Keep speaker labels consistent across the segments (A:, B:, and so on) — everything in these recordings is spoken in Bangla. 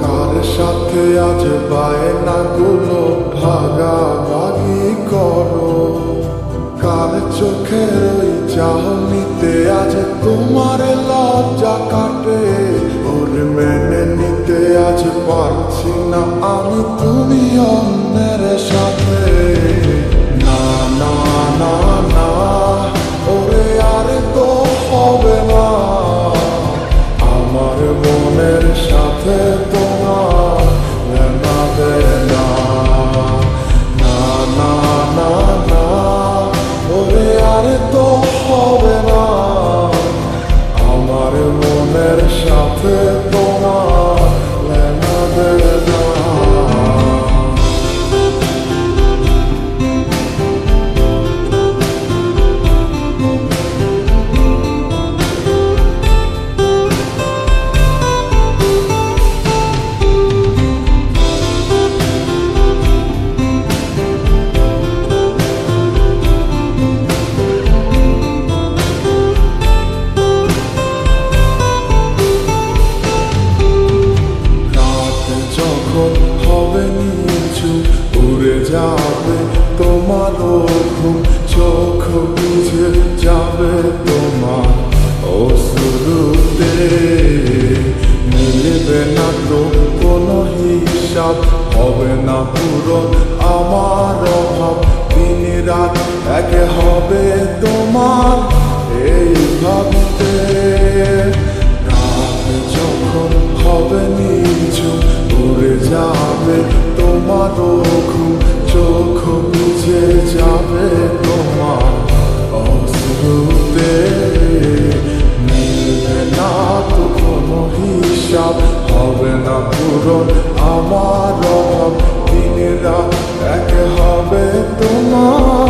A: কারও সাথে আজ বায়নাগুলো ভাগাভাগি করো? কার চোখের ওই চাহনিতে আজ তোমার লজ্জা কাটে? ওর মেনে নিতে আজ পারছি না আমি তুমি অন্যের সাথে। একে হবে তোমার এই ভাবতে। রাত যখন হবে নিচু উড়ে যাবে তোমার ঘুম চোখ বুঝে যাবে তোমার অশ্রুতে। মিলবে না তো কোনো হিসাব হবে না পূরণ আমার অভাব দিন রাত এক হবে তোমার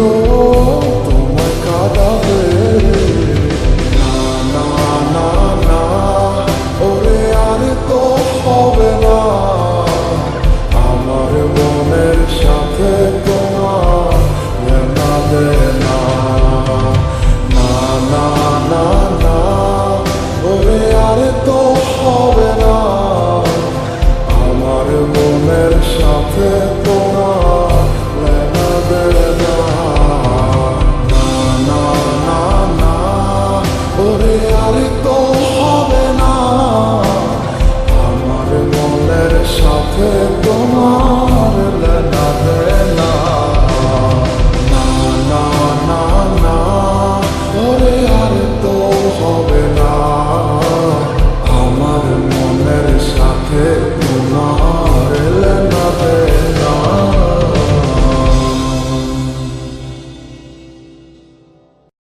A: স্মৃতিগুলো